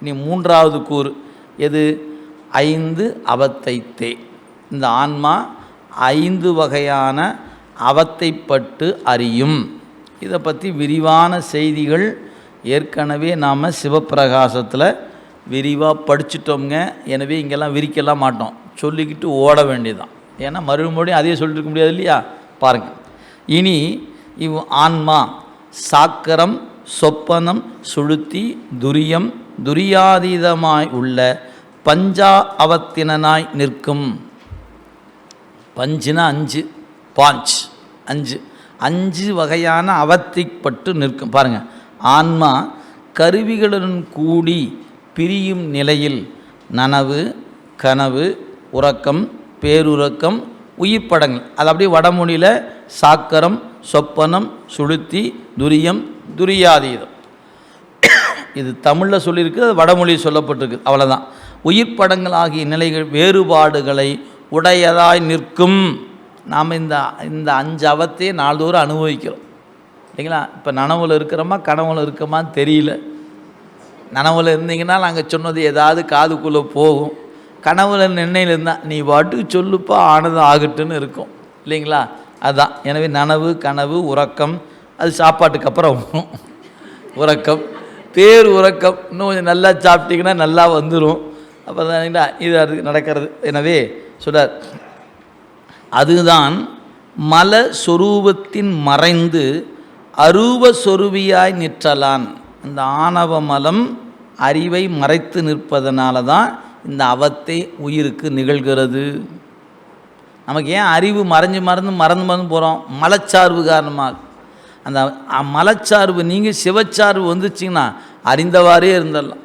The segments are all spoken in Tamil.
இனி மூன்றாவது கூறு. எது? ஐந்து அவத்தைத்தே. இந்த ஆன்மா ஐந்து வகையான அவத்தைப்பட்டு அறியும். இதை பற்றி விரிவான செய்திகள் ஏற்கனவே நாம் சிவப்பிரகாசத்தில் விரிவாக படிச்சிட்டோம்ங்க. எனவே இங்கெல்லாம் விரிக்கலாம் மாட்டோம். சொல்லிக்கிட்டு ஓட வேண்டியதுதான். ஏன்னா மறுபடியும் அதே சொல்லியிருக்க முடியாது இல்லையா? பாருங்கள் இனி இவ் ஆன்மா சாக்கரம் சொப்பனம் சுழுத்தி துரியம் துரியாதீதமாய் உள்ள பஞ்சா அவத்தினனாய் நிற்கும். பஞ்சுனா அஞ்சு பாஞ்ச் அஞ்சு. அஞ்சு வகையான அவத்திப்பட்டு நிற்கும். பாருங்கள் ஆன்மா கருவிகளுடன் கூடி பிரியும் நிலையில் நனவு கனவு உறக்கம் பேருறக்கம் உயிர்ப்படங்கள். அது அப்படியே வடமொழியில் சாக்கரம் சொப்பனம் சுளுத்தி துரியம் துரியாதீதம். இது தமிழில் சொல்லியிருக்கு வடமொழி சொல்லப்பட்டிருக்கு. அவ்வளோதான் உயிர்ப்படங்கள் ஆகிய நிலைகள் வேறுபாடுகளை உடையதாய் நிற்கும். நாம் இந்த இந்த அஞ்சு அவத்தையே நாள்தோறும் அனுபவிக்கிறோம். இல்லைங்களா? இப்போ நனவில் இருக்கிறோமா கனவுல இருக்கோமான்னு தெரியல. நனவில் இருந்தீங்கன்னா நாங்கள் சொன்னது ஏதாவது காதுக்குள்ளே போகும். கனவுல நினைவில் இருந்தால் நீ பாட்டுக்கு சொல்லுப்பா ஆனது ஆகட்டுன்னு இருக்கும். இல்லைங்களா? அதுதான் எனவே நனவு கனவு உறக்கம் அது சாப்பாட்டுக்கு அப்புறம் உறக்கம். பேர் உறக்கம். இன்னும் கொஞ்சம் நல்லா சாப்பிட்டீங்கன்னா நல்லா வந்துடும் அப்போ தானீங்களா இது அது நடக்கிறது. எனவே சொல்கிறார் அதுதான் மல சொரூபத்தின் மறைந்து அரூப சொருவியாய் நிற்றலான். இந்த ஆணவ மலம் அறிவை மறைத்து நிற்பதனால தான் இந்த அவத்தை உயிருக்கு நிகழ்கிறது. நமக்கு ஏன் அறிவு மறைஞ்சு மறந்து மறந்து மறந்து போகிறோம் மலச்சார்பு காரணமாக. அந்த மலச்சார்பு நீங்கள் சிவச்சார்பு வந்துச்சிங்கன்னா அறிந்தவாறே இருந்துடலாம்.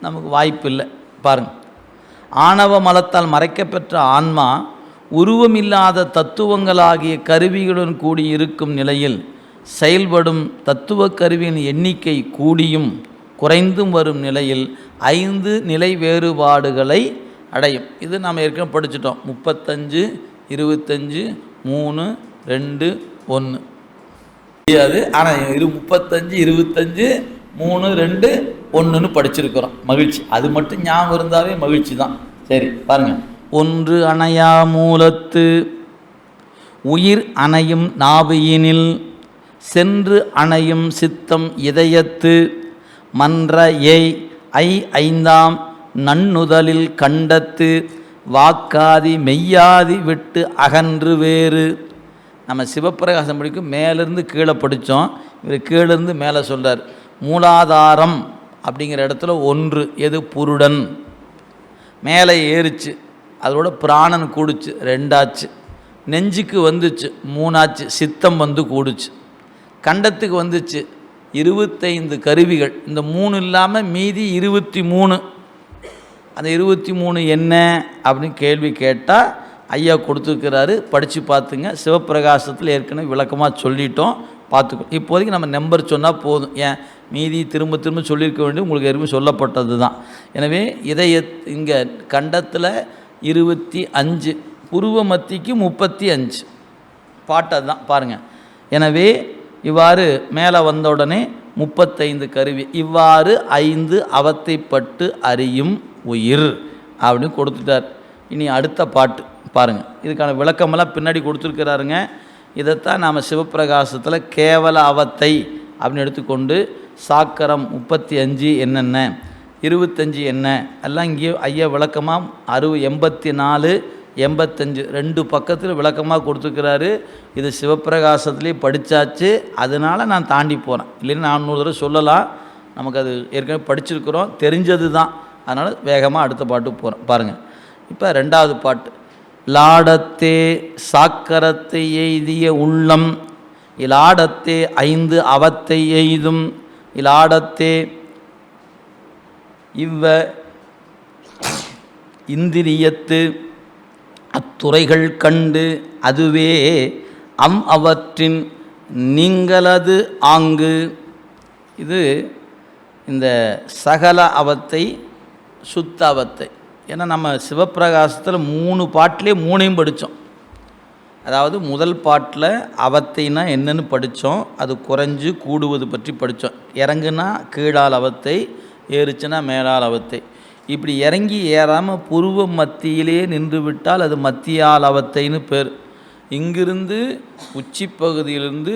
நமக்கு வாய்ப்பு இல்லை. பாருங்க. ஆணவ மலத்தால் மறைக்கப்பெற்ற ஆன்மா உருவமில்லாத தத்துவங்களாகிய கருவிகளுடன் கூடி இருக்கும் நிலையில் செயல்படும் தத்துவ கருவியின் எண்ணிக்கை கூடியும் குறைந்தும் வரும் நிலையில் ஐந்து நிலை வேறுபாடுகளை அடையும். இது நாம் ஏற்கனவே படிச்சிட்டோம். முப்பத்தஞ்சு இருபத்தஞ்சு மூணு ரெண்டு ஒன்று முடியாது. ஆனால் இரு முப்பத்தஞ்சு இருபத்தஞ்சு மூணு ரெண்டு ஒன்றுன்னு படிச்சிருக்கிறோம். மகிழ்ச்சி. அது மட்டும் ஞாபகம் இருந்தாவே மகிழ்ச்சி தான். சரி பாருங்க. ஒன்று அணையா மூலத்து உயிர் அணையும் நாபியினில் சென்று அணையும் சித்தம் இதயத்து மன்ற ஏய் ஐ ஐந்தாம் நன்னுதலில் கண்டத்து வாக்காதி மெய்யாதி விட்டு அகன்று வேறு. நம்ம சிவப்பிரகாசம் படிக்கும் மேலேருந்து கீழே படித்தோம். இவர் கீழேருந்து மேலே சொல்கிறார் மூலாதாரம் அப்படிங்கிற இடத்துல ஒன்று எது? புருடன். மேலே ஏறிச்சு அதோட பிராணன் கூடுச்சு ரெண்டாச்சு. நெஞ்சுக்கு வந்துச்சு மூணாச்சு சித்தம் வந்து கூடுச்சு. கண்டத்துக்கு வந்துச்சு இருபத்தைந்து கருவிகள். இந்த மூணு இல்லாமல் மீதி இருபத்தி மூணு. அந்த இருபத்தி மூணு என்ன? அப்படின்னு கேள்வி கேட்டால் ஐயா கொடுத்துருக்கிறாரு. படித்து பார்த்துங்க. சிவப்பிரகாசத்தில் ஏற்கனவே விளக்கமாக சொல்லிட்டோம். பார்த்துக்கோ. இப்போதைக்கு நம்ம நம்பர் சொன்னால் போதும். ஏன்? மீதி திரும்ப திரும்ப சொல்லியிருக்க வேண்டிய உங்களுக்கு ஏற்கனவே சொல்லப்பட்டது தான் எனவே இதய இங்கே கண்டத்தில் இருபத்தி அஞ்சு புருவ மத்திக்கு முப்பத்தி அஞ்சு. பாட்டு அதுதான். பாருங்கள் எனவே இவ்வாறு மேலே வந்த உடனே முப்பத்தைந்து கருவி. இவ்வாறு ஐந்து அவத்தைப்பட்டு அறியும் உயிர் அப்படின்னு கொடுத்துட்டார். இனி அடுத்த பாட்டு. பாருங்கள் இதுக்கான விளக்கமெல்லாம் பின்னாடி கொடுத்துருக்கிறாருங்க. இதைத்தான் நாம் சிவப்பிரகாசத்தில் கேவல அவத்தை அப்படின்னு எடுத்துக்கொண்டு சாக்கரம் முப்பத்தி அஞ்சு என்னென்ன இருபத்தஞ்சி என்ன எல்லாம் இங்கே ஐயா விளக்கமாக அறுபது எண்பத்தி நாலு எண்பத்தஞ்சு ரெண்டு பக்கத்தில் விளக்கமாக கொடுத்துருக்கிறாரு. இது சிவப்பிரகாசத்துலேயே படித்தாச்சு அதனால் நான் தாண்டி போகிறேன் இல்லைன்னு நான் நூறு தடவை சொல்லலாம். நமக்கு அது ஏற்கனவே படிச்சிருக்கிறோம். தெரிஞ்சது தான் அதனால் வேகமாக அடுத்த பாட்டு போகிறோம் பாருங்கள் இப்போ ரெண்டாவது பாட்டு. லாடத்தே சாக்கரத்தை எய்திய உள்ளம் இலாடத்தே ஐந்து அவத்தை எய்தும் இலாடத்தே இவ்வ இந்திரியத்து அத்துறைகள் கண்டு அதுவே அம் அவற்றின் நீங்களது ஆங்கு. இது இந்த சகல அவத்தை சுத்த அவத்தை. ஏன்னா நம்ம சிவப்பிரகாசத்தில் மூணு பாட்டிலே மூணையும் படித்தோம் அதாவது முதல் பாட்டில் அவத்தைனா என்னன்னு படித்தோம் அது குறைஞ்சு கூடுவது பற்றி படித்தோம் இறங்குனா கீழால் அவத்தை ஏறுச்சுன்னா மேலால் அவத்தை. இப்படி இறங்கி ஏறாமல் புருவ மத்தியிலே நின்று விட்டால் அது மத்தியால் அவத்தைன்னு பேர். இங்கிருந்து உச்சி பகுதியிலிருந்து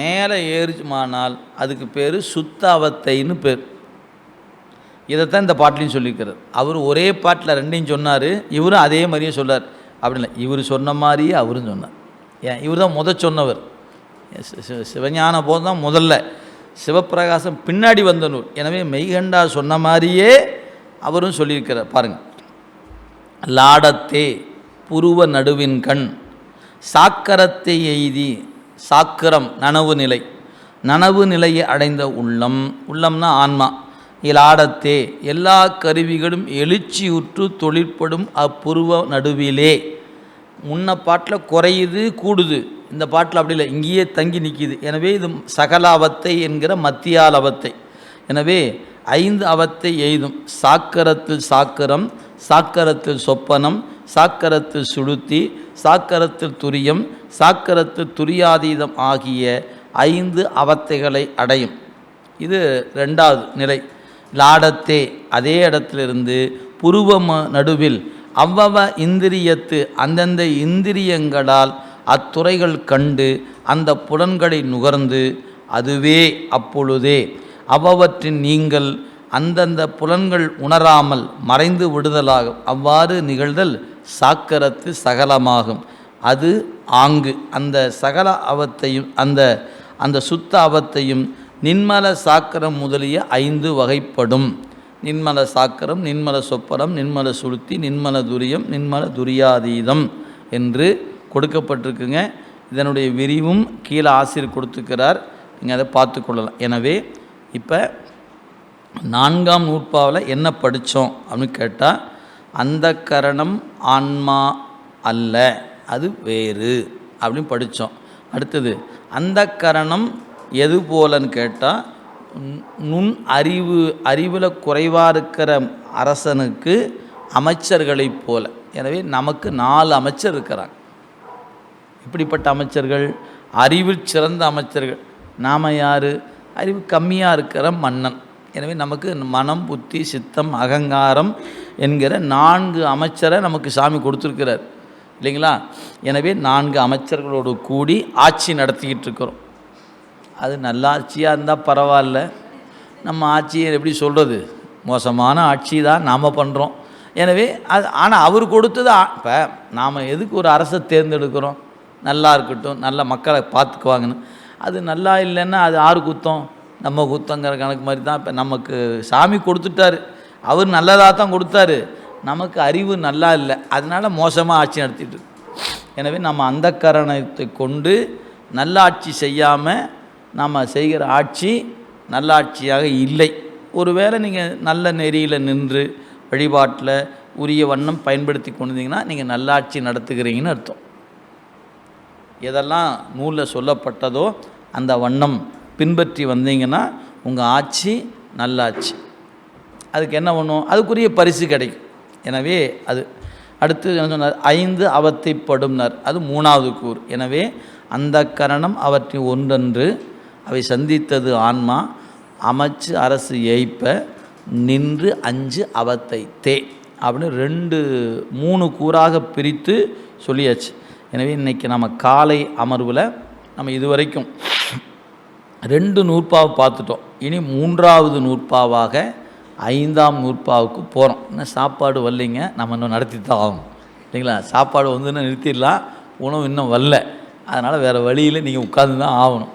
மேலே ஏறுமானால் அதுக்கு பேர் சுத்த அவத்தைன்னு பேர். இதைத்தான் இந்த பாட்டிலையும் சொல்லியிருக்கிறார். அவர் ஒரே பாட்டில் ரெண்டையும் சொன்னார் இவரும் அதே மாதிரியே சொன்னார் அப்படி இல்லை இவர் சொன்ன மாதிரியே அவரும் சொன்னார். ஏன்? இவர் தான் முத சொன்னவர். சிவஞான போது தான் முதல்ல. சிவப்பிரகாசம் பின்னாடி வந்த நூல். எனவே மெய்கண்டா சொன்ன மாதிரியே அவரும் சொல்லியிருக்கிறார். பாருங்கள் லாடத்தே புருவ நடுவின் கண் சாக்கரத்தை எய்தி சாக்கரம் நனவு நிலை நனவு நிலையை அடைந்த உள்ளம். உள்ளம்னா ஆன்மா. இலாடத்தே. எல்லா கருவிகளும் எழுச்சியுற்று தொழிற்படும் அப்புருவ நடுவிலே. முன்ன பாட்டில் குறையுது கூடுது. இந்த பாட்டில் அப்படி இல்லை. இங்கேயே தங்கி நிற்கிது எனவே இது சகல அவத்தை என்கிற மத்தியால் அவத்தை. எனவே ஐந்து அவத்தை எய்தும். சாக்கரத்தில் சாக்கரம் சாக்கரத்தில் சொப்பனம் சாக்கரத்தில் சுளுத்தி சாக்கரத்தில் துரியம் சாக்கரத்தில் துரியாதீதம் ஆகிய ஐந்து அவத்தைகளை அடையும். இது ரெண்டாவது நிலை. லாடத்தே அதே இடத்திலிருந்து புருவம நடுவில் அவ்வவ இந்திரியத்து அந்தந்த இந்திரியங்களால் அத்துறைகள் கண்டு அந்த புலன்களை நுகர்ந்து அதுவே அப்பொழுதே அவ்வவற்றின் நீங்கள் அந்தந்த புலன்கள் உணராமல் மறைந்து விடுதலாகும் அவ்வாறு நிகழ்தல் சாக்கரத்து சகலமாகும். அது ஆங்கு. அந்த சகல அவத்தையும் அந்த அந்த சுத்த அவத்தையும் நின்மல சாக்கரம் முதலிய ஐந்து வகைப்படும். நின்மல சாக்கரம் நின்மல சொப்பரம் நின்மல சுளுத்தி நின்மல துரியம் நின்மல துரியாதீதம் என்று கொடுக்கப்பட்டிருக்குங்க. இதனுடைய விரிவும் கீழே ஆசிரியர் கொடுத்துக்கிறார் நீங்கள் அதை பார்த்து கொள்ளலாம். எனவே இப்போ நான்காம் நூற்பாவில் என்ன படித்தோம் அப்படின்னு கேட்டால் அந்த கரணம் ஆன்மா அல்ல அது வேறு அப்படின்னு படித்தோம் அடுத்தது அந்த கரணம் எது போலன்னு கேட்டால் நுண் அறிவு அறிவில் குறைவாக இருக்கிற அரசனுக்கு அமைச்சர்களைப் போல. எனவே நமக்கு நாலு அமைச்சர் இருக்கிறாங்க. இப்படிப்பட்ட அமைச்சர்கள் அறிவில் சிறந்த அமைச்சர்கள். நாம் யார்? அறிவு கம்மியாக இருக்கிற மன்னன். எனவே நமக்கு மனம் புத்தி சித்தம் அகங்காரம் என்கிற நான்கு அமைச்சரை நமக்கு சாமி கொடுத்துருக்கிறார். இல்லைங்களா? எனவே நான்கு அமைச்சர்களோடு கூடி ஆட்சி நடத்திக்கிட்டு இருக்கிறோம். அது நல்ல ஆட்சியாக இருந்தால் பரவாயில்ல. நம்ம ஆட்சியை எப்படி சொல்கிறது மோசமான ஆட்சி தான் நாம் பண்ணுறோம் எனவே அது ஆனால் அவர் கொடுத்தது இப்போ நாம் எதுக்கு ஒரு அரசை தேர்ந்தெடுக்கிறோம்? நல்லா இருக்கட்டும் நல்ல மக்களை பார்த்துக்குவாங்கன்னு. அது நல்லா இல்லைன்னா அது ஆறு குத்தம்? நம்ம குத்தங்கிற கணக்கு மாதிரி தான் இப்போ நமக்கு சாமி கொடுத்துட்டாரு. அவர் நல்லதாக தான் கொடுத்தாரு. நமக்கு அறிவு நல்லா இல்லை. அதனால் மோசமாக ஆட்சி நடத்திட்டு எனவே நம்ம அந்த கரணத்தை கொண்டு நல்லாட்சி செய்யாமல் நாம் செய்கிற ஆட்சி நல்லாட்சியாக இல்லை. ஒருவேளை நீங்கள் நல்ல நெறியில் நின்று வழிபாட்டில் உரிய வண்ணம் பயன்படுத்தி கொண்டிருந்தீங்கன்னா நீங்கள் நல்லாட்சி நடத்துகிறீங்கன்னு அர்த்தம். எதெல்லாம் நூலில் சொல்லப்பட்டதோ அந்த வண்ணம் பின்பற்றி வந்தீங்கன்னா உங்கள் ஆட்சி நல்லாட்சி. அதுக்கு என்ன பண்ணும் அதுக்குரிய பரிசு கிடைக்கும். எனவே அது அடுத்து என்ன சொன்னார்? ஐந்து அவத்தைப்படும்னார். அது மூணாவது கூர் எனவே அந்த கரணம் அவற்றின் ஒன்றன்று அவை சந்தித்தது ஆன்மா அமைச்சு அரசு ஏய்ப்ப நின்று அஞ்சு அவத்தை தே அப்படின்னு ரெண்டு மூணு கூறாக பிரித்து சொல்லியாச்சு. எனவே இன்றைக்கி நம்ம காலை அமர்வில் நம்ம இதுவரைக்கும் ரெண்டு நூற்பாவை பார்த்துட்டோம். இனி மூன்றாவது நூற்பாவாக ஐந்தாம் நூற்பாவுக்கு போகிறோம் இன்னும் சாப்பாடு வரலைங்க நம்ம இன்னும் நடத்தி தான் ஆகணும். இல்லைங்களா? சாப்பாடு வந்து நிறுத்திடலாம் உணவு இன்னும் வரல. அதனால் வேறு வழியில் நீங்கள் உட்காந்து தான் ஆகணும்.